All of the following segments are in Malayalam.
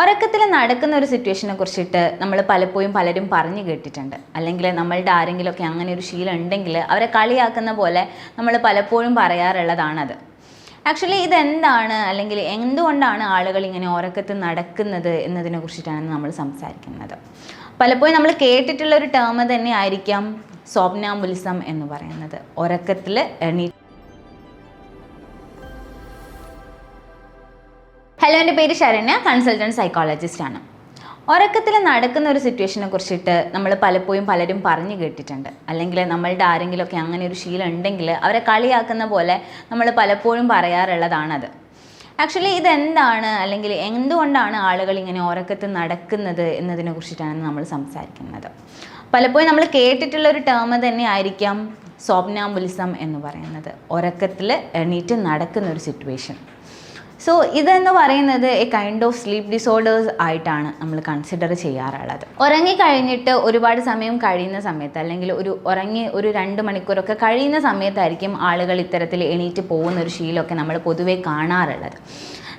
ഉറക്കത്തിൽ നടക്കുന്ന ഒരു സിറ്റുവേഷനെ കുറിച്ചിട്ട് നമ്മൾ പലപ്പോഴും പലരും പറഞ്ഞു കേട്ടിട്ടുണ്ട്. അല്ലെങ്കിൽ നമ്മളുടെ ആരെങ്കിലുമൊക്കെ അങ്ങനെ ഒരു ശീലം ഉണ്ടെങ്കിൽ അവരെ കളിയാക്കുന്ന പോലെ നമ്മൾ പലപ്പോഴും പറയാറുള്ളതാണത്. ആക്ച്വലി ഇതെന്താണ്? അല്ലെങ്കിൽ എന്തുകൊണ്ടാണ് ആളുകൾ ഇങ്ങനെ ഉറക്കത്തിൽ നടക്കുന്നത് എന്നതിനെ കുറിച്ചിട്ടാണ് നമ്മൾ സംസാരിക്കുന്നത്. പലപ്പോഴും നമ്മൾ കേട്ടിട്ടുള്ള ഒരു ടേം തന്നെ ആയിരിക്കാം സ്വപ്നാംബുലിസം എന്ന് പറയുന്നത്. ഉറക്കത്തിൽ എണീ ഹലോ എന്റെ പേര് ശരണ്യ. കൺസൾട്ടന്റ് സൈക്കോളജിസ്റ്റാണ് ഉറക്കത്തിൽ നടക്കുന്ന ഒരു സിറ്റുവേഷനെ കുറിച്ചിട്ട് നമ്മൾ പലപ്പോഴും പലരും പറഞ്ഞു കേട്ടിട്ടുണ്ട്. അല്ലെങ്കിൽ നമ്മളുടെ ആരെങ്കിലുമൊക്കെ അങ്ങനെ ഒരു ശീലം ഉണ്ടെങ്കിൽ അവരെ കളിയാക്കുന്ന പോലെ നമ്മൾ പലപ്പോഴും പറയാറുള്ളതാണത്. ആക്ച്വലി ഇതെന്താണ്? അല്ലെങ്കിൽ എന്തുകൊണ്ടാണ് ആളുകൾ ഇങ്ങനെ ഉറക്കത്തിൽ നടക്കുന്നത് എന്നതിനെ കുറിച്ചിട്ടാണ് നമ്മൾ സംസാരിക്കുന്നത്. പലപ്പോഴും നമ്മൾ കേട്ടിട്ടുള്ള ഒരു ടേം തന്നെ ആയിരിക്കാം സ്വപ്നാമ്പുലിസം എന്ന് പറയുന്നത്. ഉറക്കത്തിൽ എണീറ്റ് നടക്കുന്ന ഒരു സിറ്റുവേഷൻ സോ ഇതെന്ന് പറയുന്നത് a kind of sleep disorders ആയിട്ടാണ് നമ്മൾ കൺസിഡർ ചെയ്യാറുള്ളത്. ഉറങ്ങി കഴിഞ്ഞിട്ട് ഒരുപാട് സമയം കഴിയുന്ന സമയത്ത് അല്ലെങ്കിൽ ഒരു ഉറങ്ങി ഒരു രണ്ട് മണിക്കൂറൊക്കെ കഴിയുന്ന സമയത്തായിരിക്കും ആളുകൾ ഇത്തരത്തിൽ എണീറ്റ് പോകുന്ന ഒരു ശീലമൊക്കെ നമ്മൾ പൊതുവേ കാണാറുള്ളത്.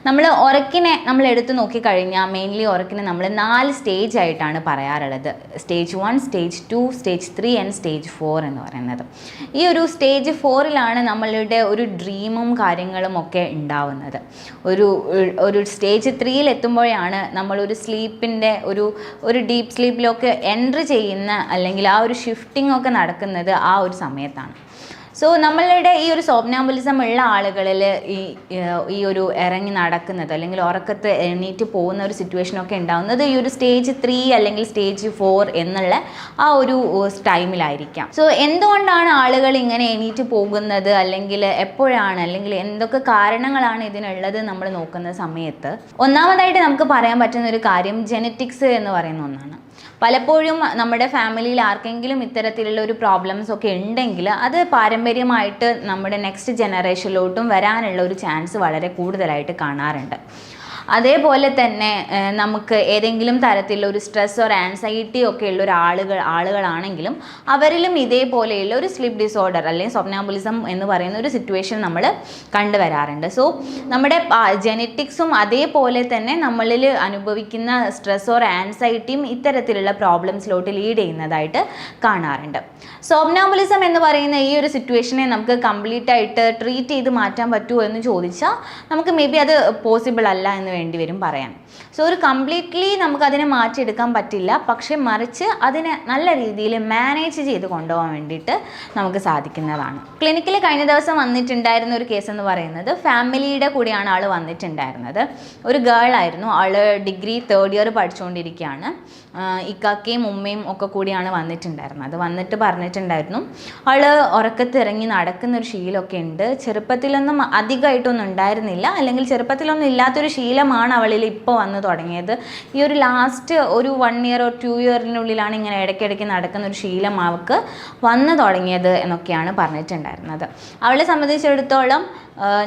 നമ്മൾ ഉറക്കിനെ നമ്മൾ എടുത്തു നോക്കിക്കഴിഞ്ഞാൽ മെയിൻലി ഉറക്കിനെ നമ്മൾ നാല് സ്റ്റേജ് ആയിട്ടാണ് പറയാറുള്ളത്. Stage one stage two stage three and stage four എന്ന് പറയുന്നത്. ഈ ഒരു സ്റ്റേജ് ഫോറിലാണ് നമ്മളുടെ ഒരു ഡ്രീമും കാര്യങ്ങളും ഒക്കെ ഉണ്ടാവുന്നത്. ഒരു ഒരു സ്റ്റേജ് ത്രീയിൽ എത്തുമ്പോഴാണ് നമ്മളൊരു സ്ലീപ്പിന്റെ ഒരു ഒരു ഡീപ്പ് സ്ലീപ്പിലൊക്കെ എൻട്രി ചെയ്യുന്ന അല്ലെങ്കിൽ ആ ഒരു ഷിഫ്റ്റിംഗ് ഒക്കെ നടക്കുന്നത് ആ ഒരു സമയത്താണ്. സോ നമ്മളുടെ ഈ ഒരു സോപ്നാമ്പുലിസം ഉള്ള ആളുകളിൽ ഈ ഈ ഒരു ഇറങ്ങി നടക്കുന്നത് അല്ലെങ്കിൽ ഉറക്കത്ത് എണീറ്റ് പോകുന്ന ഒരു സിറ്റുവേഷനൊക്കെ ഉണ്ടാകുന്നത് ഈ ഒരു സ്റ്റേജ് ത്രീ അല്ലെങ്കിൽ സ്റ്റേജ് ഫോർ എന്നുള്ള ആ ഒരു ടൈമിലായിരിക്കാം സോ എന്തുകൊണ്ടാണ് ആളുകൾ ഇങ്ങനെ എണീറ്റ് പോകുന്നത്? അല്ലെങ്കിൽ എപ്പോഴാണ്? അല്ലെങ്കിൽ എന്തൊക്കെ കാരണങ്ങളാണ് ഇതിനുള്ളത് നമ്മൾ നോക്കുന്ന സമയത്ത്? ഒന്നാമതായിട്ട് നമുക്ക് പറയാൻ പറ്റുന്ന ഒരു കാര്യം ജെനറ്റിക്സ് എന്ന് പറയുന്ന ഒന്നാണ്. പലപ്പോഴും നമ്മുടെ ഫാമിലിയിൽ ആർക്കെങ്കിലും ഇത്തരത്തിലുള്ള ഒരു പ്രോബ്ലംസ് ഒക്കെ ഉണ്ടെങ്കിൽ അത് പാരമ്പര്യമായിട്ട് നമ്മുടെ നെക്സ്റ്റ് ജനറേഷനിലോട്ടും വരാനുള്ള ഒരു ചാൻസ് വളരെ കൂടുതലായിട്ട് കാണാറുണ്ട്. അതേപോലെ തന്നെ നമുക്ക് ഏതെങ്കിലും തരത്തിലുള്ള ഒരു സ്ട്രെസ് ഓർ ആൻസൈറ്റി ഒക്കെ ഉള്ള ആളുകൾ ആളുകളാണെങ്കിലും അവരിലും ഇതേപോലെയുള്ള ഒരു സ്ലീപ്പ് ഡിസോർഡർ അല്ലെങ്കിൽ സ്വപ്നാബുലിസം എന്ന് പറയുന്ന ഒരു സിറ്റുവേഷൻ നമ്മൾ കണ്ടുവരാറുണ്ട്. സോ നമ്മുടെ ജെനറ്റിക്സും അതേപോലെ തന്നെ നമ്മളിൽ അനുഭവിക്കുന്ന സ്ട്രെസ് ഓർ ആൻസൈറ്റിയും ഇത്തരത്തിലുള്ള പ്രോബ്ലംസിലോട്ട് ലീഡ് ചെയ്യുന്നതായിട്ട് കാണാറുണ്ട്. സോപ്നാബുലിസം എന്ന് പറയുന്ന ഈ ഒരു സിറ്റുവേഷനെ നമുക്ക് കംപ്ലീറ്റ് ആയിട്ട് ട്രീറ്റ് ചെയ്ത് മാറ്റാൻ പറ്റുമോ എന്ന് ചോദിച്ചാൽ നമുക്ക് മേ ബി അത് പോസിബിൾ അല്ല എന്ന് വേണ്ടി വരും പറയാൻ. സോ ഒരു കംപ്ലീറ്റ്ലി നമുക്കതിനെ മാറ്റിയെടുക്കാൻ പറ്റില്ല. പക്ഷെ മറിച്ച് അതിനെ നല്ല രീതിയിൽ മാനേജ് ചെയ്ത് കൊണ്ടുപോകാൻ വേണ്ടിയിട്ട് നമുക്ക് സാധിക്കുന്നതാണ്. ക്ലിനിക്കിൽ കഴിഞ്ഞ ദിവസം വന്നിട്ടുണ്ടായിരുന്ന ഒരു കേസ് എന്ന് പറയുന്നത് ഫാമിലിയുടെ കൂടിയാണ് ആൾ വന്നിട്ടുണ്ടായിരുന്നത്. ഒരു ഗേൾ ആയിരുന്നു. ആൾ ഡിഗ്രി തേർഡ് ഇയർ പഠിച്ചുകൊണ്ടിരിക്കുകയാണ്. ഇക്കാക്കയും ഉമ്മയും ഒക്കെ കൂടിയാണ് വന്നിട്ടുണ്ടായിരുന്നത്. വന്നിട്ട് പറഞ്ഞിട്ടുണ്ടായിരുന്നു. ആൾ ഉറക്കത്തിറങ്ങി നടക്കുന്ന ഒരു ശീലമൊക്കെ ഉണ്ട്. ചെറുപ്പത്തിലൊന്നും അധികമായിട്ടൊന്നും ഉണ്ടായിരുന്നില്ല. അല്ലെങ്കിൽ ചെറുപ്പത്തിലൊന്നും ഇല്ലാത്തൊരു ശീലമാണ് അവളിൽ ഇപ്പോൾ വന്നു തുടങ്ങിയത്. ഈ ഒരു ലാസ്റ്റ് ഒരു വൺ ഇയർ ഓർ ടു ഇയറിനുള്ളിലാണ് ഇങ്ങനെ ഇടയ്ക്കിടയ്ക്ക് നടക്കുന്ന ഒരു ശീലം അവൾക്ക് വന്നു തുടങ്ങിയത് എന്നൊക്കെയാണ് പറഞ്ഞിട്ടുണ്ടായിരുന്നത്. അവളെ സംബന്ധിച്ചിടത്തോളം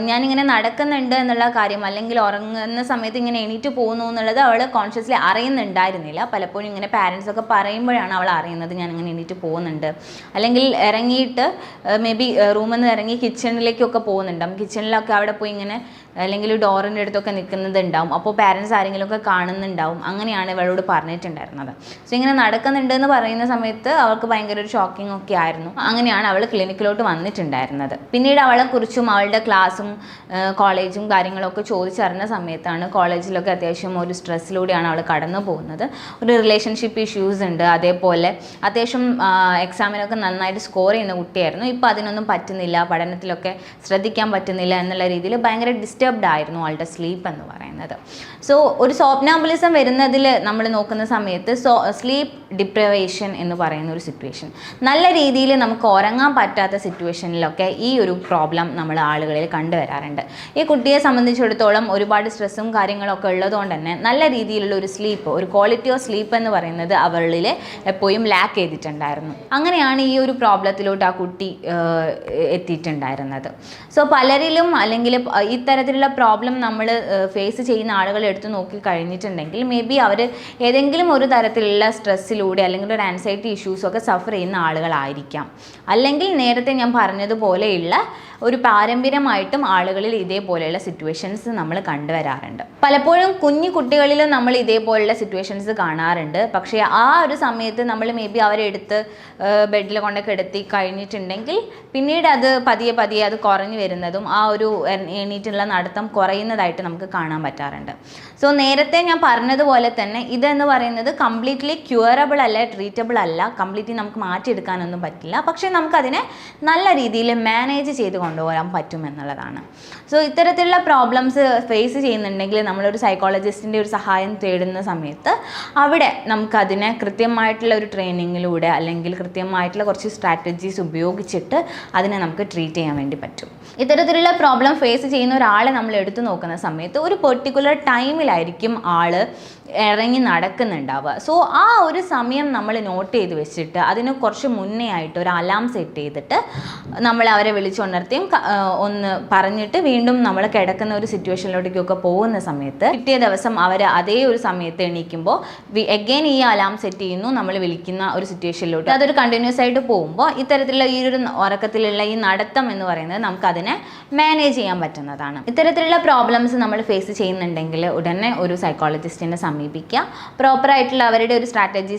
ഞാനിങ്ങനെ നടക്കുന്നുണ്ട് എന്നുള്ള കാര്യം അല്ലെങ്കിൽ ഉറങ്ങുന്ന സമയത്ത് ഇങ്ങനെ എണീറ്റ് പോകുന്നു എന്നുള്ളത് അവൾ കോൺഷ്യസ്ലി അറിയുന്നുണ്ടായിരുന്നില്ല. പലപ്പോഴും ഇങ്ങനെ പാരൻസ് ഒക്കെ പറയുമ്പോഴാണ് അവൾ അറിയുന്നത് ഞാനിങ്ങനെ എണീറ്റ് പോകുന്നുണ്ട്. അല്ലെങ്കിൽ ഇറങ്ങിയിട്ട് മേ ബി റൂമിൽ നിന്ന് ഇറങ്ങി കിച്ചണിലേക്കൊക്കെ പോകുന്നുണ്ടാവും കിച്ചണിലൊക്കെ അവിടെ പോയി ഇങ്ങനെ അല്ലെങ്കിൽ ഡോറിന്റെ അടുത്തൊക്കെ നിൽക്കുന്നത് ഉണ്ടാവും. അപ്പോൾ പാരൻസ് ആരെങ്കിലുമൊക്കെ കാണുന്നുണ്ടാവും. അങ്ങനെയാണ് ഇവളോട് പറഞ്ഞിട്ടുണ്ടായിരുന്നത്. സോ ഇങ്ങനെ നടക്കുന്നുണ്ട് എന്ന് പറയുന്ന സമയത്ത് അവൾക്ക് ഭയങ്കര ഒരു ഷോക്കിംഗ് ഒക്കെ ആയിരുന്നു. അങ്ങനെയാണ് അവൾ ക്ലിനിക്കിലോട്ട് വന്നിട്ടുണ്ടായിരുന്നത്. പിന്നീട് അവളെക്കുറിച്ചും അവളുടെ ക്ലാസ്സും കോളേജും കാര്യങ്ങളൊക്കെ ചോദിച്ചറിഞ്ഞ സമയത്താണ് കോളേജിലൊക്കെ അത്യാവശ്യം ഒരു സ്ട്രെസ്സിലൂടെയാണ് അവൾ കടന്നു പോകുന്നത്. ഒരു റിലേഷൻഷിപ്പ് ഇഷ്യൂസ് ഉണ്ട്. അതേപോലെ അത്യാവശ്യം എക്സാമിനൊക്കെ നന്നായിട്ട് സ്കോർ ചെയ്യുന്ന കുട്ടിയായിരുന്നു. ഇപ്പോൾ അതിനൊന്നും പറ്റുന്നില്ല. പഠനത്തിലൊക്കെ ശ്രദ്ധിക്കാൻ പറ്റുന്നില്ല എന്നുള്ള രീതിയിൽ ഭയങ്കര ഡിസ്റ്റർബ്ഡ് ആയിരുന്നു. ആളുടെ സ്ലീപ്പ് എന്ന് പറയുന്നത്. സോ ഒരു സ്വപ്നാംബുലിസം വരുന്നതിൽ നമ്മൾ നോക്കുന്ന സമയത്ത് സ്ലീപ്പ് ഡിപ്രവേഷൻ എന്ന് പറയുന്ന ഒരു സിറ്റുവേഷൻ നല്ല രീതിയിൽ നമുക്ക് ഉറങ്ങാൻ പറ്റാത്ത സിറ്റുവേഷനിലൊക്കെ ഈ ഒരു പ്രോബ്ലം നമ്മൾ ആളുകളിൽ കണ്ടുവരാറുണ്ട്. ഈ കുട്ടിയെ സംബന്ധിച്ചിടത്തോളം ഒരുപാട് സ്ട്രെസ്സും കാര്യങ്ങളൊക്കെ ഉള്ളതുകൊണ്ട് തന്നെ നല്ല രീതിയിലുള്ള ഒരു സ്ലീപ്പ് ഒരു ക്വാളിറ്റി ഓഫ് സ്ലീപ്പ് എന്ന് പറയുന്നത് അവളിൽ എപ്പോഴും ലാക്ക് ചെയ്തിട്ടുണ്ടായിരുന്നു. അങ്ങനെയാണ് ഈ ഒരു പ്രോബ്ലത്തിലോട്ട് ആ കുട്ടി എത്തിയിട്ടുണ്ടായിരുന്നത്. സോ പലരിലും അല്ലെങ്കിൽ ഇത്തരത്തിലുള്ള പ്രോബ്ലം നമ്മൾ ഫേസ് ചെയ്യുന്ന ആളുകൾ എടുത്ത് നോക്കി കഴിഞ്ഞിട്ടുണ്ടെങ്കിൽ മേ ബി അവർ ഏതെങ്കിലും ഒരു തരത്തിലുള്ള സ്ട്രെസ്സിലൂടെ അല്ലെങ്കിൽ ഒരു ആൻസൈറ്റി ഇഷ്യൂസൊക്കെ സഫർ ചെയ്യുന്ന ആളുകളായിരിക്കാം. അല്ലെങ്കിൽ നേരത്തെ ഞാൻ പറഞ്ഞതുപോലെയുള്ള ഒരു പാരമ്പര്യമായിട്ടും ആളുകളിൽ ഇതേപോലെയുള്ള സിറ്റുവേഷൻസ് നമ്മൾ കണ്ടുവരാറുണ്ട്. പലപ്പോഴും കുഞ്ഞു കുട്ടികളിലും നമ്മൾ ഇതേപോലെയുള്ള സിറ്റുവേഷൻസ് കാണാറുണ്ട്. പക്ഷേ ആ ഒരു സമയത്ത് നമ്മൾ മേ ബി അവരെ എടുത്ത് ബെഡിൽ കൊണ്ട് കിടത്തി കഴിഞ്ഞിട്ടുണ്ടെങ്കിൽ പിന്നീട് അത് പതിയെ പതിയെ അത് കുറഞ്ഞു വരുന്നതും ആ ഒരു എണീറ്റുള്ള നടത്തം കുറയുന്നതായിട്ട് നമുക്ക് കാണാൻ പറ്റാറുണ്ട്. സോ നേരത്തെ ഞാൻ പറഞ്ഞതുപോലെ തന്നെ ഇതെന്ന് പറയുന്നത് കംപ്ലീറ്റ്ലി ക്യൂറബിൾ അല്ല ട്രീറ്റബിൾ അല്ല കംപ്ലീറ്റ്ലി നമുക്ക് മാറ്റിയെടുക്കാനൊന്നും പറ്റില്ല. പക്ഷേ നമുക്കതിനെ നല്ല രീതിയിൽ മാനേജ് ചെയ്ത് കൊണ്ടുപോകാൻ പറ്റും എന്നുള്ളതാണ്. സോ ഇത്തരത്തിലുള്ള പ്രോബ്ലംസ് ഫേസ് ചെയ്യുന്നുണ്ടെങ്കിൽ നമ്മളൊരു സൈക്കോളജിസ്റ്റിന്റെ ഒരു സഹായം തേടുന്ന സമയത്ത് അവിടെ നമുക്കതിനെ കൃത്യമായിട്ടുള്ള ഒരു ട്രെയിനിങ്ങിലൂടെ അല്ലെങ്കിൽ കൃത്യമായിട്ടുള്ള കുറച്ച് സ്ട്രാറ്റജീസ് ഉപയോഗിച്ചിട്ട് അതിനെ നമുക്ക് ട്രീറ്റ് ചെയ്യാൻ വേണ്ടി പറ്റും. ഇത്തരത്തിലുള്ള പ്രോബ്ലം ഫേസ് ചെയ്യുന്ന ഒരാളെ നമ്മൾ എടുത്തു നോക്കുന്ന സമയത്ത് ഒരു പെർട്ടിക്കുലർ ടൈമിലായിരിക്കും ആൾ ഇറങ്ങി നടക്കുന്നുണ്ടാവുക. സോ ആ ഒരു സമയം നമ്മൾ നോട്ട് ചെയ്ത് വെച്ചിട്ട് അതിന് കുറച്ച് മുന്നേ ആയിട്ട് ഒരു അലാം സെറ്റ് ചെയ്തിട്ട് നമ്മൾ അവരെ വിളിച്ചുണർത്തിയും ഒന്ന് പറഞ്ഞിട്ട് വീണ്ടും നമ്മൾ കിടക്കുന്ന ഒരു സിറ്റുവേഷനിലോട്ടേക്കൊക്കെ പോകുന്ന സമയത്ത് കിട്ടിയ ദിവസം അവർ അതേ ഒരു സമയത്ത് എണീക്കുമ്പോൾ എഗെയിൻ ഈ അലാം സെറ്റ് ചെയ്യുന്നു നമ്മൾ വിളിക്കുന്ന ഒരു സിറ്റുവേഷനിലോട്ട് അതൊരു കണ്ടിന്യൂസ് ആയിട്ട് പോകുമ്പോൾ ഇത്തരത്തിലുള്ള ഈ ഒരു ഉറക്കത്തിലുള്ള ഈ നടത്തം എന്ന് പറയുന്നത് നമുക്കതിനെ മാനേജ് ചെയ്യാൻ പറ്റുന്നതാണ്. ഇത്തരത്തിലുള്ള പ്രോബ്ലംസ് നമ്മൾ ഫേസ് ചെയ്യുന്നുണ്ടെങ്കിൽ ഉടനെ ഒരു സൈക്കോളജിസ്റ്റിനെ സമീപിക്കുക. പ്രോപ്പറായിട്ടുള്ള അവരുടെ ഒരു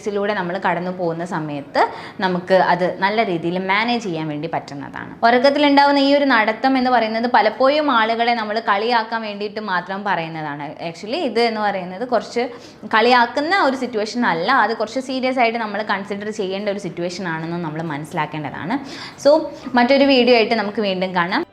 സ്ട്രാറ്റജീസിലൂടെ നമ്മൾ കടന്നു പോകുന്ന സമയത്ത് നമുക്ക് അത് നല്ല രീതിയിൽ മാനേജ് ചെയ്യാൻ വേണ്ടി പറ്റുന്നതാണ്. ഉറക്കത്തിലുണ്ടാവുന്ന ഈ ഒരു നടത്തം എന്ന് പറയുന്നത് പലപ്പോഴും ആളുകളെ നമ്മൾ കളിയാക്കാൻ വേണ്ടിയിട്ട് മാത്രം പറയുന്നതാണ്. ആക്ച്വലി ഇത് എന്ന് പറയുന്നത് കുറച്ച് കളിയാക്കുന്ന ഒരു സിറ്റുവേഷൻ അല്ല. അത് കുറച്ച് സീരിയസ് ആയിട്ട് നമ്മൾ കൺസിഡർ ചെയ്യേണ്ട ഒരു സിറ്റുവേഷൻ ആണെന്ന് നമ്മൾ മനസ്സിലാക്കേണ്ടതാണ്. സോ മറ്റൊരു വീഡിയോ ആയിട്ട് നമുക്ക് വീണ്ടും കാണാം.